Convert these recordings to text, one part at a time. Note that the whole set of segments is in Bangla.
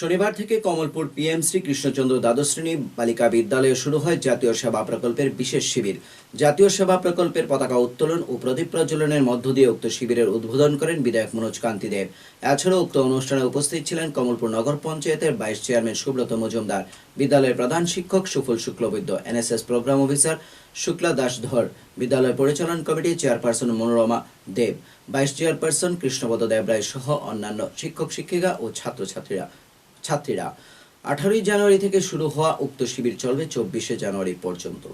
শনিবার থেকে কমলপুর পিএমসি কৃষ্ণচন্দ্র দ্বাদশ শ্রেণি বালিকা বিদ্যালয়ে শুরু হয় জাতীয় সেবা প্রকল্পের বিশেষ শিবির। জাতীয় সেবা প্রকল্পের পতাকা উত্তোলন ও প্রদীপ প্রজ্বলনের মধ্য দিয়ে উক্ত শিবিরের উদ্বোধন করেন বিধায়ক মনোজ কান্তি দেব। এছাড়াও উক্ত অনুষ্ঠানে উপস্থিত ছিলেন কমলপুর নগর পঞ্চায়েতের ভাইস চেয়ারম্যান সুব্রত মজুমদার, বিদ্যালয়ের প্রধান শিক্ষক Sufal Shuklabaidya, NSS programme officer Shukla Das Dhar বিদ্যালয় পরিচালন committee chairperson Manorama Deb, vice chairperson Krishnapada Debroy সহ অন্যান্য শিক্ষক, শিক্ষিকা ও ছাত্রছাত্রীরা ছাত্রীরা আঠারোই জানুয়ারি থেকে শুরু হওয়া উক্ত শিবির চলবে চব্বিশে জানুয়ারি পর্যন্ত।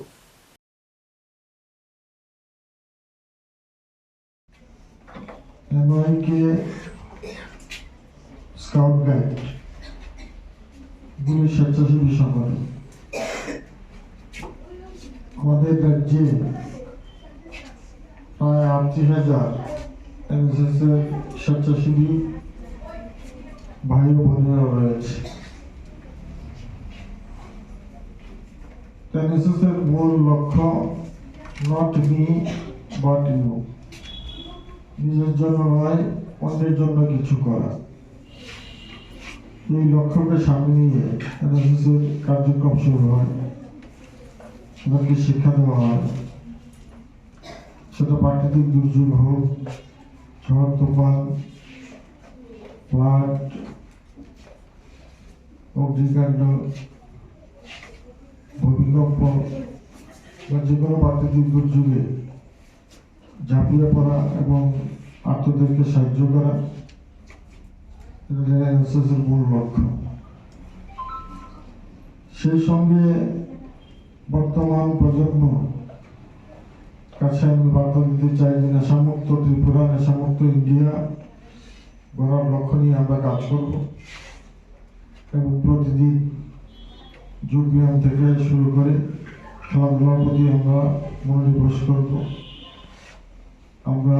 আমাদের রাজ্যে প্রায় আটত্রিশ হাজার এনএসএস এর স্বেচ্ছাসেবী ভাই ও বোনেরা রয়েছে এনএসএস এর মূল লক্ষ্য নট মি বাট ইউ নিজের জন্য নয়, অন্যের জন্য কিছু করা। এই লক্ষ্যকে সামনে নিয়ে এনএসএসের কার্যক্রম শুরু হয়। তাদেরকে শিক্ষা দেওয়া হয়। সেটা প্রাকৃতিক দুর্যোগ হোক, ঝড়, তুফান ফ্লাড অগ্নিকাণ্ড ভূমিকম্প বা যে কোনো প্রাকৃতিক ঝাঁপিয়ে পড়া এবং আত্মদেরকে সাহায্য করা মূল লক্ষ্য। সেই সঙ্গে বর্তমান প্রজন্ম, কাছে আমি বার্তা দিতে চাই যে নেশামুক্ত ত্রিপুরা, নেশামুক্ত ইন্ডিয়া গড়ার লক্ষ্য নিয়ে আমরা কাজ করব। এবং প্রতিদিন যোগ ব্যায়াম থেকে শুরু করে খেলাধুলার প্রতি আমরা মনোনিবেশ করব। আমরা